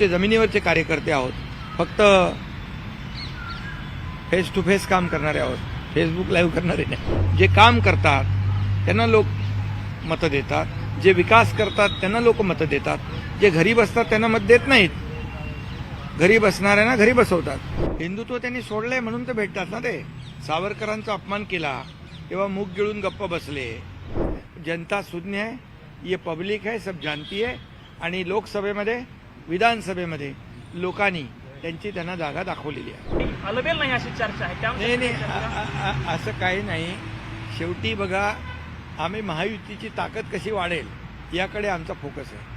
ते जमिनीवरचे कार्यकर्ते आहोत. फक्त फेस टू फेस काम करणारे आहोत. फेसबुक लाईव्ह करणारे नाही. जे काम करतात त्यांना लोक मतं देतात. जे विकास करतात त्यांना लोक मतं देतात. जे घरी बसतात त्यांना मत देत नाहीत. घरी बसणाऱ्यांना घरी बसवतात. हिंदुत्व त्यांनी सोडलंय म्हणून तर भेटतात ना ते. सावरकरांचा अपमान केला तेव्हा मूग गिळून गप्प बसले. जनता शून्य आहे ये पब्लिक है सब जानती है आणि लोकसभेमध्ये विधानसभेमध्ये लोकांनी त्यांची त्यांना जागा दाखवलेली आहे. अलबेल नाही अशी चर्चा आहे. नाही नाही त्यामुळे आ- आ- असं काही नाही. शेवटी बघा आम्ही महायुतीची ताकद कशी वाढेल याकडे आमचा फोकस आहे.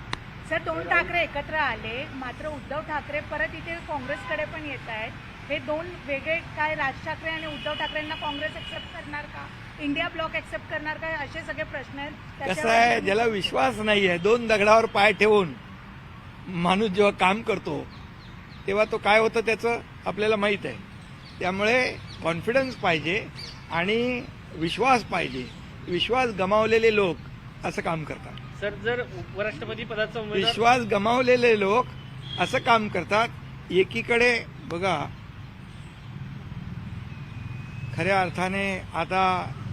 सर दोन ठाकरे एकत्र आले मात्र उद्धव ठाकरे परत इथे काँग्रेसकडे पण येत आहेत. हे दोन वेगळे काय राज ठाकरे आणि उद्धव ठाकरेंना काँग्रेस एक्सेप्ट करणार का? इंडिया ब्लॉक एक्सेप्ट करणार का? असे सगळे प्रश्न आहेत. कसं त्याच्यावर आहे ज्याला विश्वास नाही आहे दोन दगडावर पाय ठेवून माणूस जेव्हा काम करतो तेव्हा तो काय होतं त्याचं आपल्याला माहीत आहे. त्यामुळे कॉन्फिडन्स पाहिजे आणि विश्वास पाहिजे. विश्वास गमावलेले लोक असं काम करतात. सर जर उपराष्ट्रपती पदाचा विश्वास गमावलेले लोक असं काम करतात एकीकडे बघा खऱ्या अर्थाने आता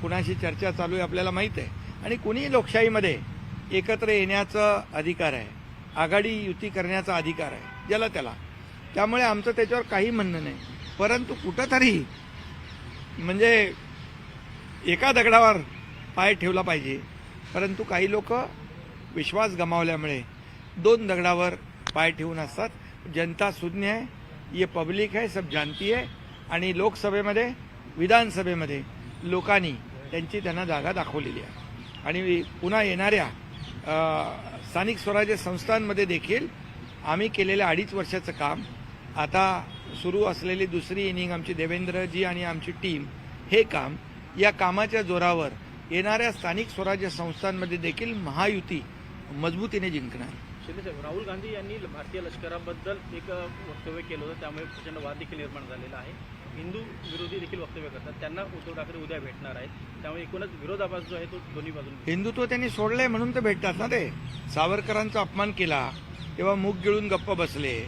कुणाशी चर्चा चालू आहे आपल्याला माहीत आहे. आणि कुणीही लोकशाहीमध्ये एकत्र येण्याचा अधिकार आहे? आघाडी युती करण्याचा अधिकार आहे. ज्याला त्याला. त्यामुळे आमचं त्याच्यावर काही म्हणणं नाही. परंतु कुठंतरी म्हणजे एका दगडावर पाय ठेवला पाहिजे. परंतु काही लोक विश्वास गमावल्यामुळे दोन दगडावर पाय ठेवून असतात. जनता शून्य आहे ये पब्लिक आहे सब जानती आहे आणि लोकसभेमध्ये विधानसभेमध्ये लोकांनी त्यांची त्यांना जागा दाखवलेली आहे. आणि पुन्हा येणाऱ्या स्थानिक स्वराज्य संस्थांमध्ये देखील आम्ही केलेल्या अडीच वर्षाचं काम. आता सुरू असलेली दुसरी इनिंग आमची देवेंद्रजी आणि आमची टीम हे काम या कामाच्या जोरावर येणाऱ्या स्थानिक स्वराज्य संस्थांमध्ये देखील महायुती मजबूतीने जिंकणार. शिंदे राहुल गांधी यांनी भारतीय लष्कराबद्दल एक वक्तव्य केलं होतं त्यामुळे प्रचंड वाद देखील निर्माण झालेला आहे. हिंदू विरोधी देखील वक्तव्य करतात. त्यांना उद्धव ठाकरे उद्या भेटणार आहेत. त्यामुळे एकूणच विरोधाभास जो आहे तो दोन्ही बाजून हिंदुत्व त्यांनी सोडलंय म्हणून तर भेटतात ना ते. सावरकरांचा अपमान केला तेव्हा मूग गिळून गप्प बसले.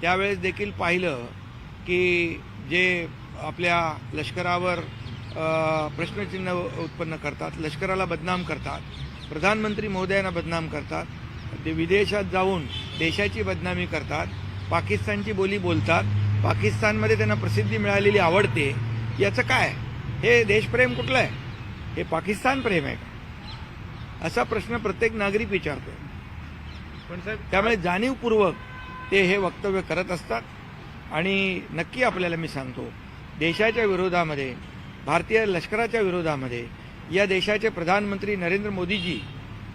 त्यावेळेस देखील पाहिलं की जे आपल्या लष्करावर प्रश्नचिन्ह उत्पन्न करतात लष्कराला बदनाम करतात प्रधानमंत्री महोदयांना बदनाम करतात ते विदेशात जाऊन देशाची बदनामी करतात पाकिस्तानची बोली बोलतात पाकिस्तानमध्ये त्यांना प्रसिद्धी मिळालेली आवडते याचं काय? हे देशप्रेम कुठलं आहे? हे पाकिस्तान प्रेम आहे का? असा प्रश्न प्रत्येक नागरिक विचारतो पण साहेब त्यामुळे जाणीवपूर्वक ते हे वक्तव्य करत असतात. आणि नक्की आपल्याला मी सांगतो देशाच्या विरोधामध्ये भारतीय लष्कराच्या विरोधामध्ये या देशाचे प्रधानमंत्री नरेंद्र मोदीजी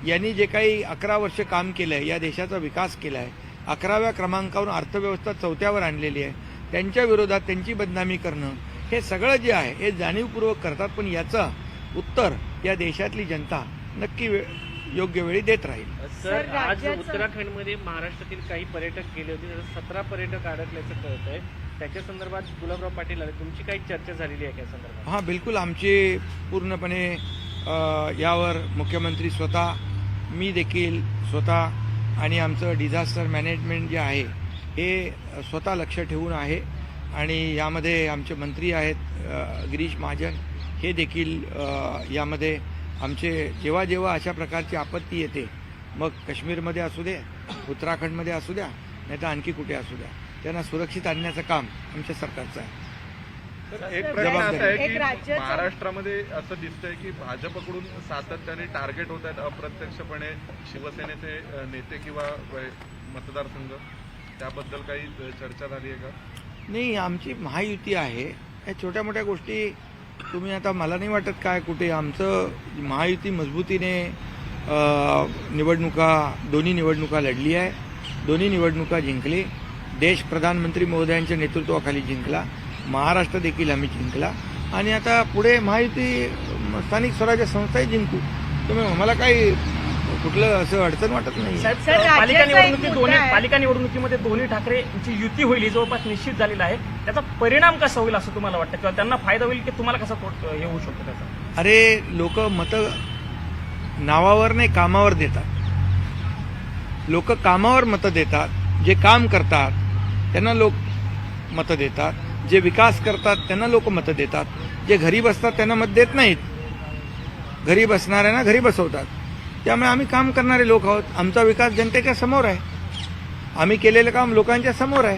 यांनी जे काही अकरा वर्ष काम केलं आहे या देशाचा विकास केला आहे अकराव्या क्रमांकावरून अर्थव्यवस्था चौथ्यावर आणलेली आहे. त्यांच्या विरोधात त्यांची बदनामी करणं हे सगळं जे आहे हे जाणीवपूर्वक करतात पण याचं उत्तर या देशातली जनता नक्की वे- योग्य वेळी देत राहील. सर आज उत्तराखंडमध्ये महाराष्ट्रातील काही पर्यटक गेले होते सतरा पर्यटक अडकल्याचं कळत आहे त्याच्या संदर्भात गुलाबराव पाटील आले. तुमची काही चर्चा झालेली आहे त्या संदर्भात? हां बिलकुल. आमची पूर्णपणे यावर मुख्यमंत्री स्वतः मी देखील स्वतः आणि आमचं डिझास्टर मॅनेजमेंट जे आहे हे स्वतः लक्ष ठेवून आहे. आणि यामध्ये आमचे मंत्री आहेत गिरीश महाजन हे देखील यामध्ये आमचे जेव्हा जेव्हा अशा प्रकारची आपत्ती येते मग काश्मीरमध्ये असू दे उत्तराखंडमध्ये असू द्या नाही तर आणखी कुठे असू द्या त्यांना सुरक्षित आणण्याचं काम आमच्या सरकारचं आहे. तर एक सर, प्रश्न असा आहे एक की राज्याचं- महाराष्ट्रामध्ये असं दिसतंय की भाजपकडून सातत्याने टार्गेट होत आहेत अप्रत्यक्षपणे शिवसेनेचे नेते किंवा मतदारसंघ? त्याबद्दल काही चर्चा झाली आहे का? नाही आमची महायुती आहे. या छोट्या मोठ्या गोष्टी तुम्ही आता मला नाही वाटत काय कुठे आमचं महायुती मजबूतीने निवडणुका दोन्ही निवडणुका लढली आहे. दोन्ही निवडणुका जिंकली. देश प्रधानमंत्री महोदयांच्या नेतृत्वाखाली जिंकला. महाराष्ट्र देखील आम्ही जिंकला. आणि आता पुढे महायुती स्थानिक स्वराज्य संस्थाही जिंकू. तुम्ही मला काही कुठलं असं अडचण वाटत नाही साहेब सर, राज्याचा पालिका एक मुद्दा दोन्ही आहे. पालिका निवडणुकीमध्ये दोन्ही ठाकरेंची युती होईल हे जवळपास निश्चित झालेला आहे. त्याचा परिणाम कसा होईल असं तुम्हाला वाटतं? किंवा त्यांना फायदा होईल की तुम्हाला कसा हे होऊ शकतो त्याचा? अरे लोक मत नावावर नाही कामावर देतात. लोक कामावर मतं देतात जे काम करतात त्यांना लोक मतं देतात. जे विकास करतात त्यांना लोक मतं देतात. जे घरी बसतात त्यांना मत देत नाहीत. घरी बसणाऱ्यांना घरी बसवतात. त्यामुळे आम्ही काम करणारे लोक आहोत. आमचा विकास जनतेच्या समोर आहे. आम्ही केलेलं काम लोकांच्या समोर आहे.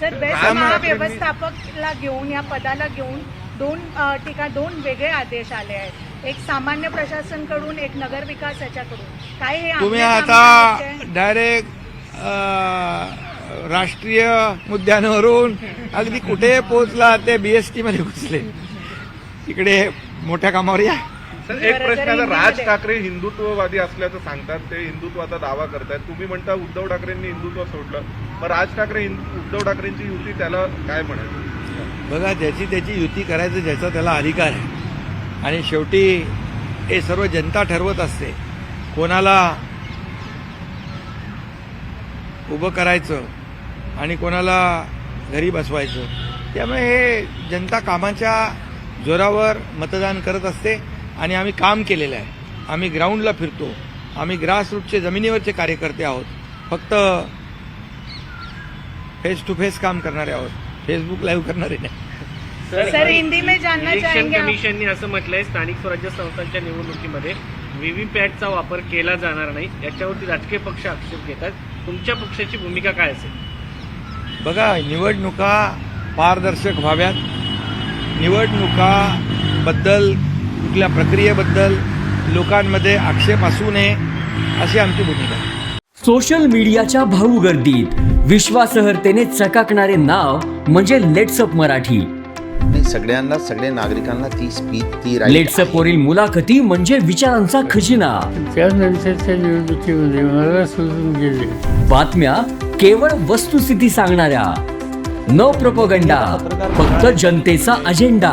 सर बेस्ट राम महाव्यवस्थापकला घेऊन या पदाला घेऊन दोन ठिकाण दोन वेगळे आदेश आले आहेत. एक सामान्य प्रशासनकडून एक नगर विकास याच्याकडून. काय हे तुम्ही आता? डायरेक्ट राष्ट्रीय मुद्द्यांवरून अगदी कुठे पोहोचला ते बीएसटी मध्ये घुसले इकडे मोठ्या कामावर या. सर एक प्रश्न आता राज ठाकरे हिंदुत्ववादी असल्याचं सांगतात ते हिंदुत्वाचा दावा करतायत. तुम्ही म्हणता उद्धव ठाकरेंनी हिंदुत्व सोडलं. मग राज ठाकरे हिंद- उद्धव ठाकरेंची युती त्याला काय म्हणायचं? बघा ज्याची त्याची युती करायचं ज्याचा त्याला अधिकार आहे. आणि शेवटी हे सर्व जनता ठरवत असते कोणाला उभं करायचं आणि कोणाला घरी बसवायचं. त्यामुळे हे जनता कामाच्या जोरावर मतदान करत असते. आणि आम्ही काम केलेलं आहे. आम्ही ग्राउंडला फिरतो. आम्ही ग्रासरूटचे जमिनीवरचे कार्यकर्ते आहोत. फक्त फेस टू फेस काम करणारे आहोत. फेसबुक लाईव्ह करणारे नाही. सर हिंदी में जानना इलेक्शन चाहेंगे आप? कमिशनने असं म्हटलंय स्थानिक स्वराज्य संस्थांच्या निवडणुकीमध्ये व्हीव्हीपॅटचा वापर केला जाणार नाही. याच्यावरती राजकीय पक्ष आक्षेप घेतात. तुमच्या पक्षाची भूमिका काय असेल? बघा निवडणुका पारदर्शक व्हाव्यात. निवडणुकाबद्दल कुठल्या प्रक्रियेबद्दल लोकांमध्ये आक्षेप असू नये अशी आमची भूमिका सोशल मीडियाच्या भाऊ गर्दीत विश्वासार्हतेने चकाकणारे नाव म्हणजे लेट्सअप मराठी. नाही सगळ्यांना सगळ्या नागरिकांना ती स्पीच ती लेट्सअप वरील मुलाखती म्हणजे विचारांचा खजिना. त्यानंतरच्या निवडणुकीमध्ये मला सोडून गेले बातम्या केवळ वस्तुस्थिती सांगणाऱ्या. न प्रपोगंडा फक्त जनतेचा अजेंडा